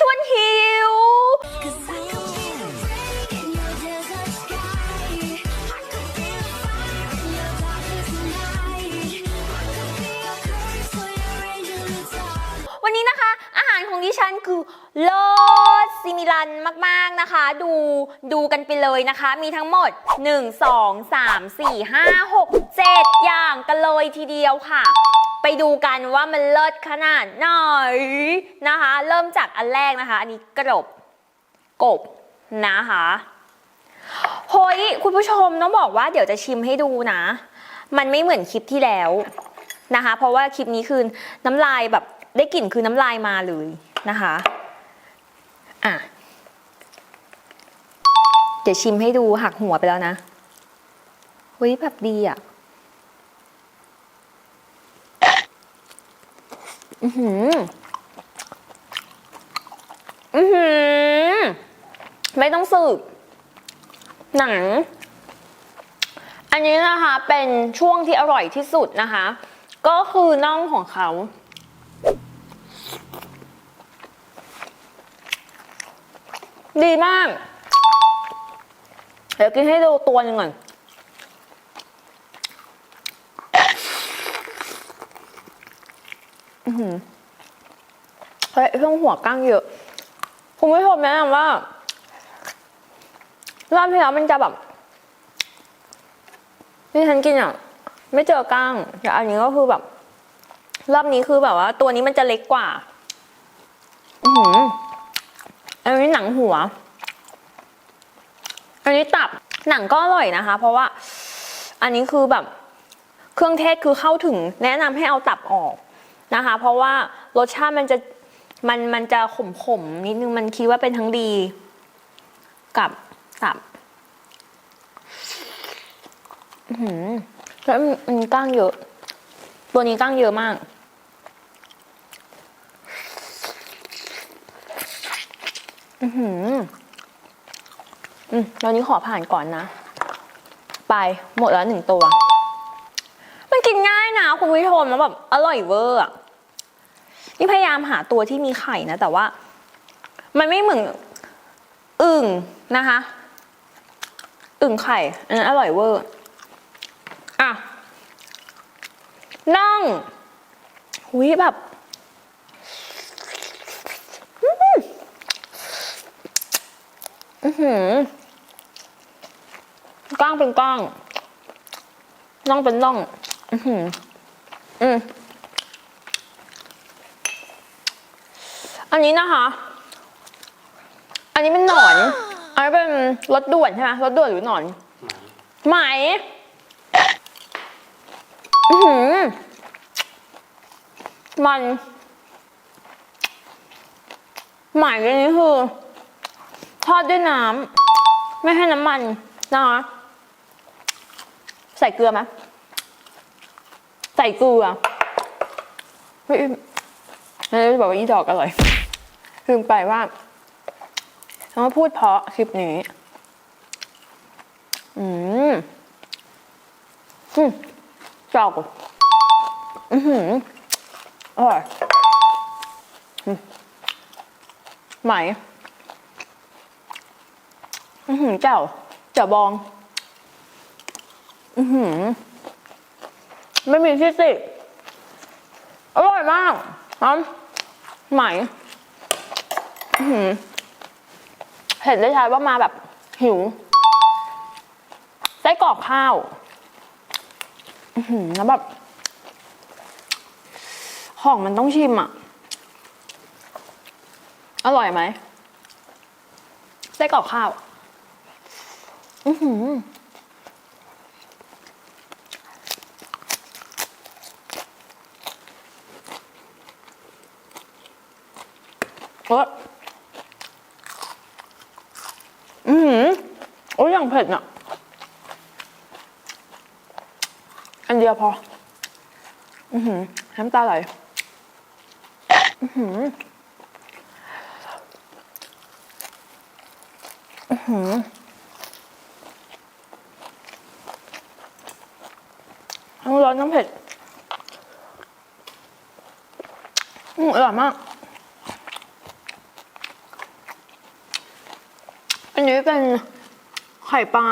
ชวนหิว วันนี้นะคะ อาหารของดิฉันคือ โลดซิมิลันมาก ๆ นะคะ ดูดูกันไปเลยนะคะ มีทั้งหมด 1 2 3 4 5 6 7 อย่างกันเลยทีเดียวค่ะ ไปดูกันว่ามันเลิศขนาดไหนนะคะ เริ่มจากอันแรกนะคะ อันนี้กรบกบนะคะเฮ้ยคุณผู้ชมต้องบอกว่าเดี๋ยวจะชิมให้ดูนะ มันไม่เหมือนคลิปที่แล้วนะคะ เพราะว่าคลิปนี้คือน้ำลายแบบได้กลิ่นคือน้ำลายมาเลยนะคะ อะ เดี๋ยวชิมให้ดูหักหัวไปแล้วนะเฮ้ยแบบดีอะอือหือ อือหือ ไม่ต้องสืบ หนัง อันนี้นะคะเป็นช่วงที่อร่อยที่สุดนะคะ ก็คือน่องของเขา ดีมาก เดี๋ยวกินให้ดูตัวหนึ่งก่อนเฮ้ยเครื่องหัวกั้งเยอะคุณผู้ชมแนะนำว่ารอบที่แล้วมันจะแบบที่ฉันกินอะ ไม่เจอกั้งแต่อันนี้ก็คือแบบ รอบนี้คือแบบว่า ตัวนี้มันจะเล็กกว่า อือหืออันนี้ หนังหัว อันนี้ตับหนังก็อร่อยนะคะ เพราะว่าอันนี้คือแบบเครื่องเทศคือเข้าถึงแนะนำให้เอาตับออกนะคะ เพราะว่ารสชาติมันจะมันมันจะขมขมๆนิดนึงมันคิดว่าเป็นทั้งดีกับตับอือหือแล้วมันก้างเยอะ ตัวนี้ก้างเยอะมาก อือหืออืมตอนนี้ขอผ่านก่อนนะ ไปหมดแล้วหนึ่งตัว มันกินง่ายนะคุณผู้ชมแล้วแบบอร่อยเวอร์อะนี่พยายามหาตัวที่มีไข่นะ แต่ว่า มันไม่เหมือนอึ่งนะคะ อึ่งไข่อันนั้นอร่อยเวอร์อะน่องหุยแบบอื้อหือ อือหือก้างเป็นก้างน่องเป็นน่อง อือหือ อืมอันนี้นะคะ อันนี้เป็นหนอน อันนี้เป็นรถด่วนใช่ไหมรถด่วนหรือหนอน ไหม อือหือ มันไหมอันนี้คือ ทอดด้วยน้ำไม่ให้น้ำมันนะคะใส่เกลือไหมใส่เกลือเฮ้ยไม่ได้บอกว่าอีดอกอร่อยลืมไปว่าต้องมาพูดเพราะคลิปนี้อืมอืมจอกอือหืออร่อยไหม อือหือเจ้าเจ้าบอง อือหือ ไม่มีที่สิอร่อยมากครับไหม่ อือหือ เห็นได้ชัดว่ามาแบบหิวไส้กรอกข้าว อือหือแล้วแบบ ของมันต้องชิมอะ อร่อยไหมไส้กรอกข้าว อือหือเอออือหือโอ้ยอย่างเผ็ดน่ะ อันเดียวพอ อือหือน้ำตาไหล อือหือ อือหือ ทั้งร้ อนทั้งเผ็ด อืมอร่อยมาก อันนี้เป็นไข่ปลา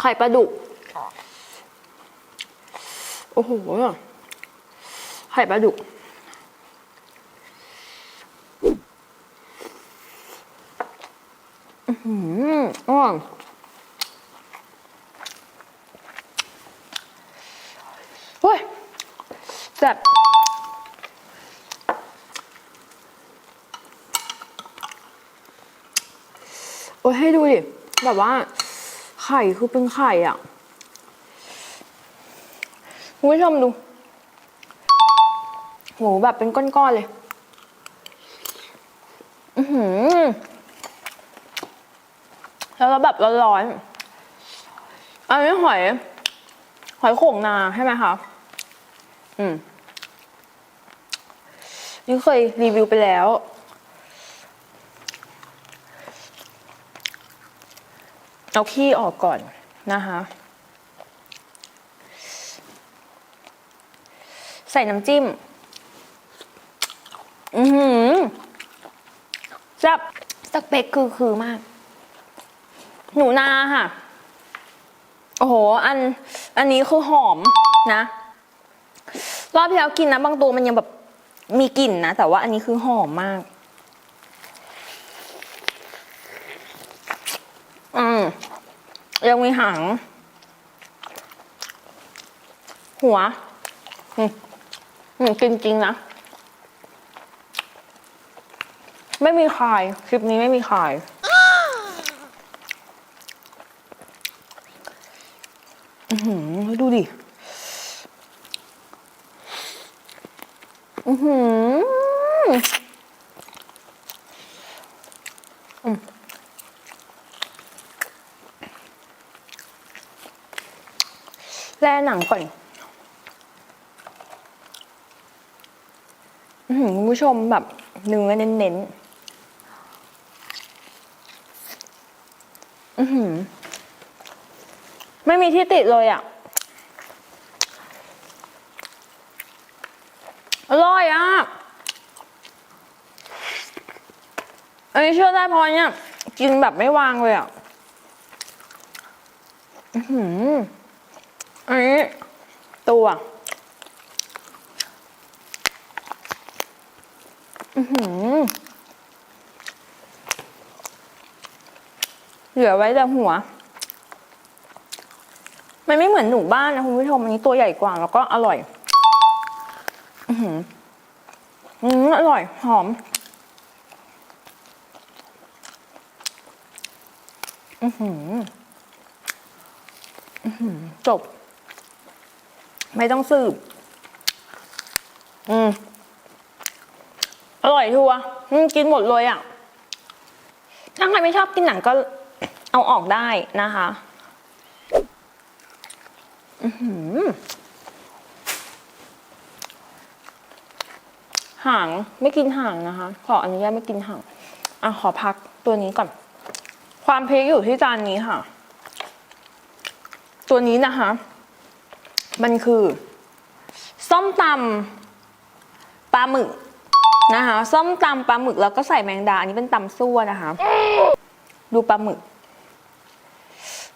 ไข่ปลาดุก โอ้โห ไข่ปลาดุกอือออร่อยเฮ้ยแซ่บโอ้ยให้ดูดิ แบบว่า ไข่คือเป็นไข่อะคุณผู้ชมดูโหแบบเป็นก้อน ๆ เลย อือหือ แล้วเราแบบร้อนๆอันนี้หอย หอยโข่งนาใช่ไหมคะ อืม นี่เคยรีวิวไปแล้ว เอาขี้ออกก่อนนะคะใส่น้ำจิ้ม อือหือแซ่บสเปคคือคือมาก หนูนาค่ะ โอ้โห อัน อันนี้คือหอมนะ รอบที่แล้วกินนะบางตัวมันยังแบบ มีกลิ่นนะ แต่ว่าอันนี้คือหอมมาก อืมยังมีหาง หัว อืมอืมกินจริงนะ ไม่มีคาย คลิปนี้ไม่มีคายอือหือดูดิ อือหืออืมแล่หนังก่อน อือหือคุณผู้ชมแบบเนื้อเน้นๆ อือหือ ไม่มีที่ติดเลยอะ อร่อยอะ อันนี้เชื่อได้พราะเนี่ยกินแบบไม่วางเลยอะอือหืออันนี้ตัวอือหือเหลือไว้แต่หัว มันไม่เหมือนหนูบ้านนะคุณผู้ชมอันนี้ตัวใหญ่กว่าแล้วก็อร่อย อือหืออืมอร่อย หอม อือหืออือหือจบ ไม่ต้องสืบ อืม อร่อยทัวกินหมดเลยอะ ถ้าใครไม่ชอบกินหนังก็เอาออกได้นะคะ อือ หางไม่กินหางนะคะ ขออนุญาตไม่กินหางอะขอพักตัวนี้ก่อน ความพริกอยู่ที่จานนี้ค่ะ ตัวนี้นะคะมันคือ ส้มตำปลาหมึกนะคะส้มตำปลาหมึกแล้วก็ใส่แมงดา อันนี้เป็นตำซั่วนะคะ ดูปลาหมึก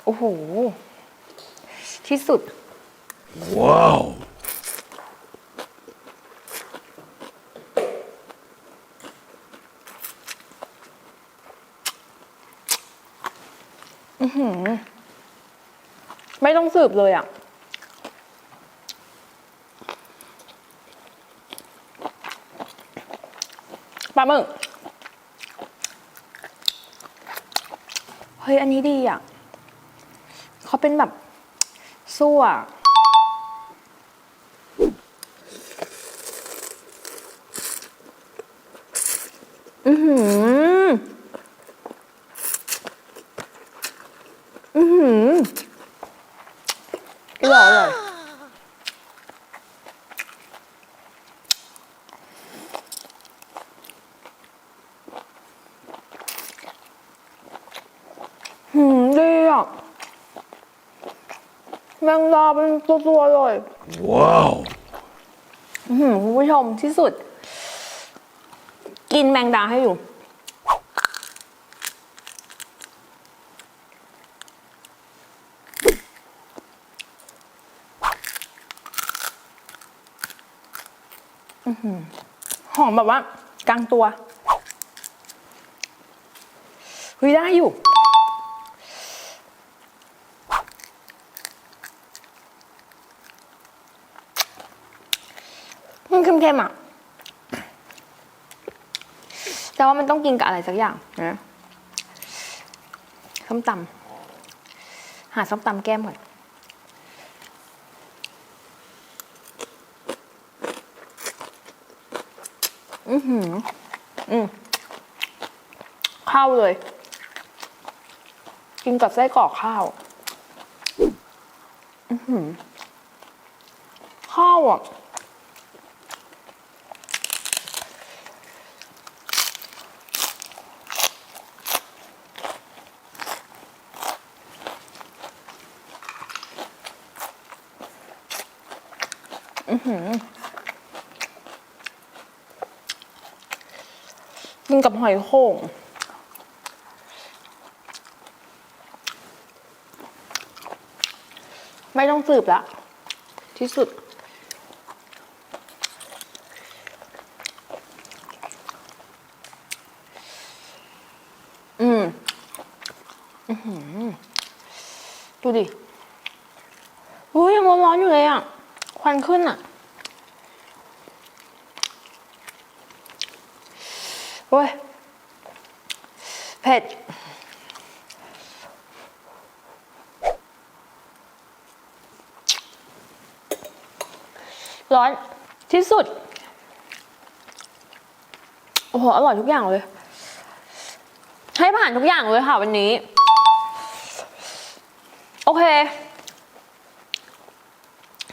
โอ้โหที่สุด Wow. ไม่ต้องสืบเลยอะ่ะ ปลาหมึก เฮ้ย อันนี้ดีอะ เขาเป็นแบบซั่วอือหือ แมงดาเป็นตัวๆเลยว้าวคุณผู้ชมที่สุด กินแมงดาให้อยู่หอหอมแบบว่ากลางตัวเฮ้ยได้อยู่ เค็มๆอะแต่ว่ามันต้องกินกับอะไรสักอย่างนะส้มตำหาส้มตำแก้มก่อนอือหือ อืมข้าวเลย กินกับไส้กรอกข้าว อือหือ ข้าวอะ กินกับหอยโข่งไม่ต้องสืบละ ที่สุด อืมอือหือดูดิอุ้ยยังร้อนๆอยู่เลยอะ ควันขึ้นอะโอ้ยเผ็ดร้อนที่สุด โอ้โห อร่อยทุกอย่างเลย ให้ผ่านทุกอย่างเลยค่ะวันนี้ โอเค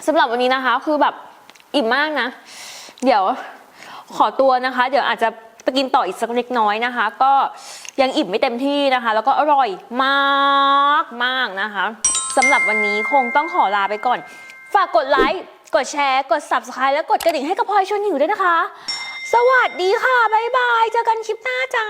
สำหรับวันนี้นะคะ คือแบบอิ่มมากนะ เดี๋ยวขอตัวนะคะ เดี๋ยวอาจจะไปกินต่ออีกสักเล็กน้อยนะคะ ก็ยังอิ่มไม่เต็มที่นะคะ แล้วก็อร่อยมากมากนะคะสำหรับวันนี้คงต้องขอลาไปก่อน ฝากกดไลค์กดแชร์ กด subscribe และกดกระดิ่งให้กับพลอยชวนหิวด้วยนะคะ สวัสดีค่ะ บ๊ายบาย เจอกันคลิปหน้าจ้า